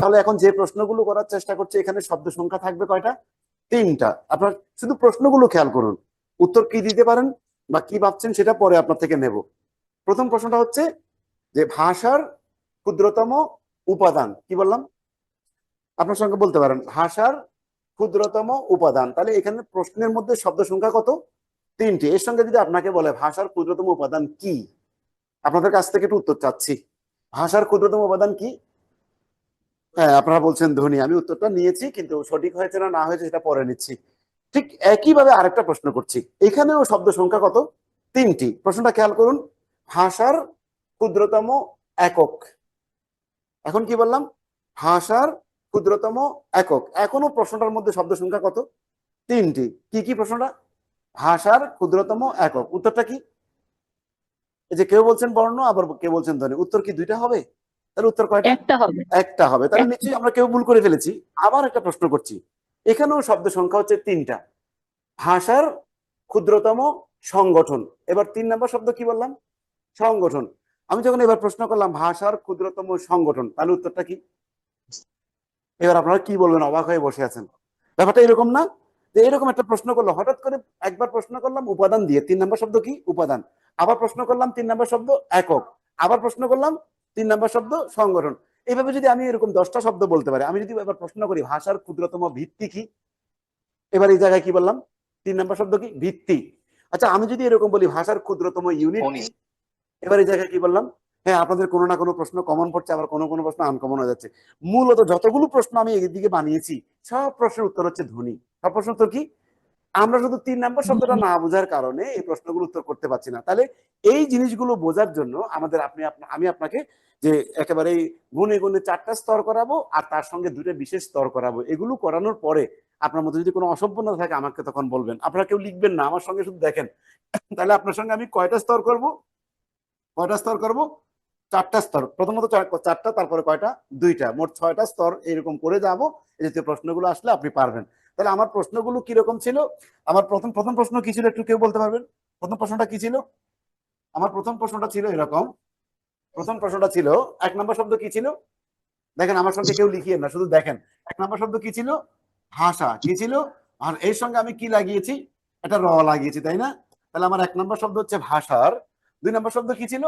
তাহলে এখন যে প্রশ্নগুলো করার চেষ্টা করছি, এখানে শব্দ সংখ্যা থাকবে কয়টা? তিনটা। আপনার শুধু প্রশ্নগুলো খেয়াল করুন। উত্তর কি দিতে পারেন বা কি ভাবছেন সেটা পরে আপনার থেকে নেব। প্রথম প্রশ্নটা হচ্ছে যে ভাষার ক্ষুদ্রতম উপাদান, কি বললাম? আপনার সঙ্গে বলতে পারেন, ভাষার ক্ষুদ্রতম উপাদান। তাহলে এখানে প্রশ্নের মধ্যে শব্দ সংখ্যা কত? তিনটি। এর সঙ্গে যদি আপনাকে বলে ভাষার ক্ষুদ্রতম উপাদান কি, আপনাদের কাছ থেকে একটু উত্তর চাচ্ছি। ভাষার ক্ষুদ্রতম উপাদান কি? হ্যাঁ আপনারা বলছেন ধ্বনি আমি উত্তরটা নিয়েছি, কিন্তু সঠিক হয়েছে না না হয়েছে সেটা পরে নিচ্ছি। ঠিক একইভাবে আরেকটা প্রশ্ন করছি। এখানেও শব্দ সংখ্যা কত? তিনটি। প্রশ্নটা খেয়াল করুন। ভাষার ক্ষুদ্রতম একক। এখন কি বললাম? ভাষার ক্ষুদ্রতম একক। এখনও প্রশ্নটার মধ্যে শব্দ সংখ্যা কত? তিনটি। কি কি প্রশ্নটা? ভাষার ক্ষুদ্রতম একক। উত্তরটা কি? এই যে কেউ বলছেন বর্ণ, আবার কেউ বলছেন ধ্বনি। উত্তর কি দুইটা হবে? তাহলে উত্তর কয়টা? একটা হবে। একটা হবে। তাহলে নিশ্চয়ই আমরা কেউ ভুল করে ফেলেছি। আবার একটা প্রশ্ন করছি। এখানেও শব্দ সংখ্যা হচ্ছে তিনটা। ভাষার ক্ষুদ্রতম সংগঠন। এবার তিন নম্বর শব্দ কি বললাম? সংগঠন। আমি যখন এবার প্রশ্ন করলাম ভাষার ক্ষুদ্রতম সংগঠন তাহলে উত্তরটা কি? এবার আপনারা কি বলবেন? অবাক হয়ে বসে আছেন। ব্যাপারটা এরকম না যে এরকম একটা প্রশ্ন করল হঠাৎ করে একবার প্রশ্ন করলাম উপাদান দিয়ে। তিন নম্বর শব্দ কি? উপাদান। আবার প্রশ্ন করলাম তিন নম্বর শব্দ একক। আবার প্রশ্ন করলাম তিন নম্বর শব্দ সংগঠন। এইভাবে যদি আমি এরকম দশটা শব্দ বলতে পারি আমি যদি এবার প্রশ্ন করি ভাষার ক্ষুদ্রতম ভিত্তি কি? এবার এই জায়গায় কি বললাম? তিন নম্বর শব্দ কি? ভিত্তি। আচ্ছা আমি যদি এরকম বলি ভাষার ক্ষুদ্রতম ইউনিট এবার এই জায়গায় কি বললাম? হ্যাঁ আপনাদের কোনো না কোনো প্রশ্ন কমন পড়ছে আবার কোনো কোনো প্রশ্ন আনকমন হয়ে যাচ্ছে। মূলত যতগুলো প্রশ্ন আমি এদিকে বানিয়েছি সব প্রশ্নের উত্তর হচ্ছে ধ্বনি। সব প্রশ্ন উত্তর কি? আমরা শুধু তিন নম্বর শব্দটা না বোঝার কারণে এই প্রশ্নগুলো উত্তর করতে পারছি না। তাহলে এই জিনিসগুলো বোঝার জন্য আমাদের আপনি আমি আপনাকে যে একেবারে গুনে গুনে চারটা স্তর করাবো আর তার সঙ্গে দুটো বিশেষ স্তর করাবো এগুলো করানোর পরে আপনার মধ্যে যদি কোনো অসম্পূর্ণতা থাকে আমাকে তখন বলবেন। আপনারা কেউ লিখবেন না আমার সঙ্গে শুধু দেখেন। তাহলে আপনার সঙ্গে আমি কয়টা স্তর করব? কয়টা স্তর করব? চারটা স্তর। প্রথমত চারটা তারপরে কয়টা? দুইটা। মোট ছয়টা স্তর এরকম করে যাব। এই জাতীয় প্রশ্নগুলো আসলে আপনি পারবেন। তাহলে আমার প্রশ্নগুলো কীরকম ছিল? আমার প্রথম প্রথম প্রশ্ন কি ছিল একটু কেউ বলতে পারবেন? প্রথম প্রশ্নটা কি ছিল? আমার প্রথম প্রশ্নটা ছিল এরকম। প্রথম প্রশ্নটা ছিল, এক নম্বর শব্দ কি ছিল? দেখেন, আমার সঙ্গে কেউ লিখিয়ে না, শুধু দেখেন। এক নম্বর শব্দ কি ছিল? ভাষা কি ছিল? আর এর সঙ্গে আমি কি লাগিয়েছি? একটা র লাগিয়েছি, তাই না? তাহলে আমার এক নম্বর শব্দ হচ্ছে ভাষার। দুই নম্বর শব্দ কি ছিল?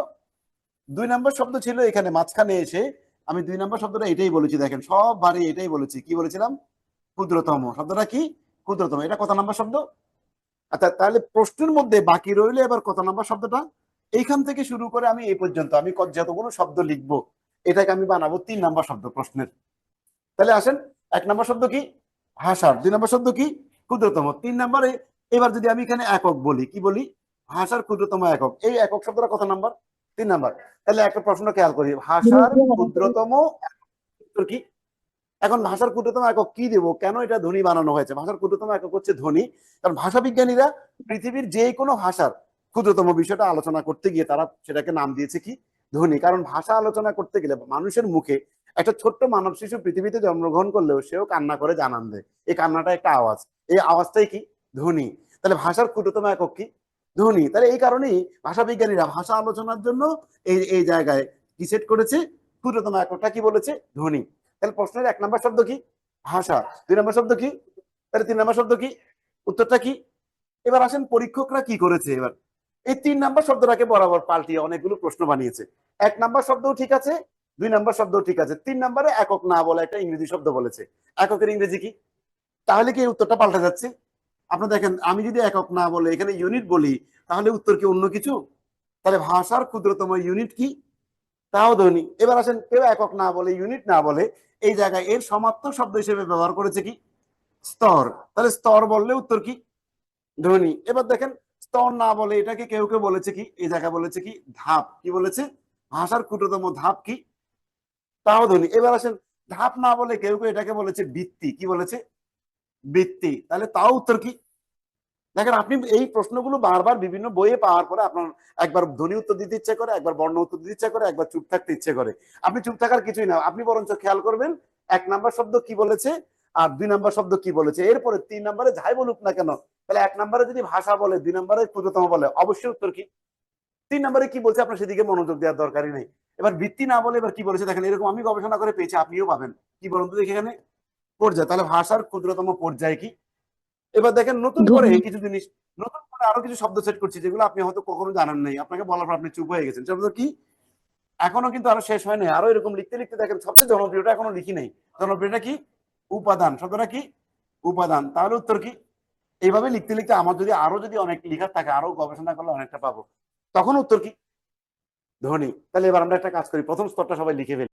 দুই নম্বর শব্দ ছিল এখানে, মাঝখানে এসে আমি দুই নম্বর শব্দটা এটাই বলেছি, দেখেন, সব বারে এটাই বলেছি। কি বলেছিলাম? ক্ষুদ্রতম। শব্দটা কি? ক্ষুদ্রতম। এটা কত নম্বর শব্দ? আচ্ছা তাহলে প্রশ্নের মধ্যে বাকি রইলে এবার কত নম্বর শব্দটা? এইখান থেকে শুরু করে আমি এই পর্যন্ত আমি যতগুলো শব্দ লিখব এটাকে আমি বানাবো তিন নাম্বার শব্দ প্রশ্নের। তাহলে আসেন এক নম্বর শব্দ কি? ভাষার। দুই নম্বর শব্দ কি? ক্ষুদ্রতম। তিন নম্বরে এবার যদি আমি এখানে একক বলি কি বলি? ভাষার ক্ষুদ্রতম একক। এই একক শব্দটা কত নাম্বার? তিন নাম্বার। তাহলে একটা প্রশ্ন খেয়াল করি। ভাষার ক্ষুদ্রতম কি? এখন ভাষার ক্ষুদ্রতম একক কি দেব? কেন এটা ধ্বনি বানানো হয়েছে? ভাষার ক্ষুদ্রতম একক হচ্ছে ধ্বনি। কারণ ভাষা বিজ্ঞানীরা পৃথিবীর যে কোনো ভাষার ক্ষুদ্রতম বিষয়টা আলোচনা করতে গিয়ে তারা সেটাকে নাম দিয়েছে কি? ধ্বনি। কারণ ভাষা আলোচনা করতে গেলে মানুষের মুখে একটা ছোট্ট মানব শিশু পৃথিবীতে জন্মগ্রহণ করলেও সেও কান্না করে জানান দেয়। এই কান্নাটা একটা আওয়াজ। এই আওয়াজটাই কি? ধ্বনি। তাহলে ভাষার ক্ষুদ্রতম একক কি? ধ্বনি। তাহলে এই কারণেই ভাষা বিজ্ঞানীরা ভাষা আলোচনার জন্য এই এই জায়গায় কি সেট করেছে? ক্ষুদ্রতম এককটা কি বলেছে? ধ্বনি। তাহলে প্রশ্নের এক নম্বর শব্দ কি? ভাষা। দুই নম্বর শব্দ কি? তাহলে তিন নম্বর শব্দ কি? উত্তরটা কি? এবার আসেন পরীক্ষকরা কি করেছে এবার? এই তিন নাম্বার শব্দটাকে বরাবর পাল্টিয়ে অনেকগুলো প্রশ্ন বানিয়েছে। এক নাম্বার শব্দও ঠিক আছে, দুই নাম্বার শব্দও ঠিক আছে। তিন নাম্বারে একক না বলে একটা ইংরেজি শব্দ বলেছে। এককের ইংরেজি কি? তাহলে কি উত্তরটা পাল্টা যাচ্ছে? আপনার দেখেন, আমি যদি একক না বলে এখানে ইউনিট বলি, তাহলে উত্তর কি অন্য কিছু? তাহলে ভাষার ক্ষুদ্রতম ইউনিট কি? তাও ধ্বনি এবার আসেন, কেউ একক না বলে ইউনিট না বলে, এই জায়গায় এর সমার্থক শব্দ হিসেবে ব্যবহার করেছে কি? স্তর। তাহলে স্তর বললে উত্তর কি? ধ্বনি। এবার দেখেন, স্তর না বলে এটাকে কেউ কেউ বলেছে কি? এই জায়গায় বলেছে কি? ধাপ। কি বলেছে? ভাষার ক্ষুদ্রতম ধাপ কি? তাও ধ্বনি। এবার আসেন, ধাপ না বলে কেউ কেউ এটাকে বলেছে বৃত্তি। কি বলেছে? বৃত্তি। তাহলে তাও উত্তর কি? দেখেন, আপনি এই প্রশ্নগুলো বারবার বিভিন্ন বইয়ে পাওয়ার পরে আপনার একবার ধ্বনি উত্তর দিতে ইচ্ছে করে, একবার বর্ণ উত্তর দিতে ইচ্ছে করে, একবার চুপ থাকতে ইচ্ছে করে। আপনি চুপ থাকার কিছুই না। আপনি বরঞ্চ খেয়াল করবেন, এক নাম্বার শব্দ কি বলেছে আর দুই নাম্বার শব্দ কি বলেছে। এরপরে তিন নাম্বারে যাই বলুক না কেন, তাহলে এক নাম্বারে যদি ভাষা বলে, দুই নাম্বারে ক্ষুদ্রতম বলে, অবশ্যই উত্তর কি? তিন নাম্বারে কি বলছে আপনার সেদিকে মনোযোগ দেওয়ার দরকারই নেই। এবার ভিত্তি না বলে এবার কি বলেছে? দেখেন, এরকম আমি গবেষণা করে পেয়েছি, আপনিও পাবেন। কি বলুন তো দেখি এখানে? পর্যায়, তাহলে ভাষার ক্ষুদ্রতম পর্যায় কি? এবার দেখেন নতুন করে কিছু জিনিস নতুন করে আরও কিছু শব্দ সেট করছি যেগুলো আপনি হয়তো কখনো জানেন নাই। আপনাকে বলার পর আপনি চুপ হয়ে গেছেন। সেটা কি? এখনও কিন্তু আরও শেষ হয় নাই আরও এরকম লিখতে লিখতে দেখেন সবচেয়ে জনপ্রিয়টা এখনও লিখি নাই। জনপ্রিয়টা কি? উপাদান। শব্দটা কি? উপাদান। তাহলে উত্তর কি? এইভাবে লিখতে লিখতে আমার যদি আরও যদি অনেক লেখা থাকে আরও গবেষণা করলে অনেকটা পাবো। তখন উত্তর কি? ধ্বনি তাহলে এবার আমরা একটা কাজ করি। প্রথম স্তরটা সবাই লিখে ফেলি।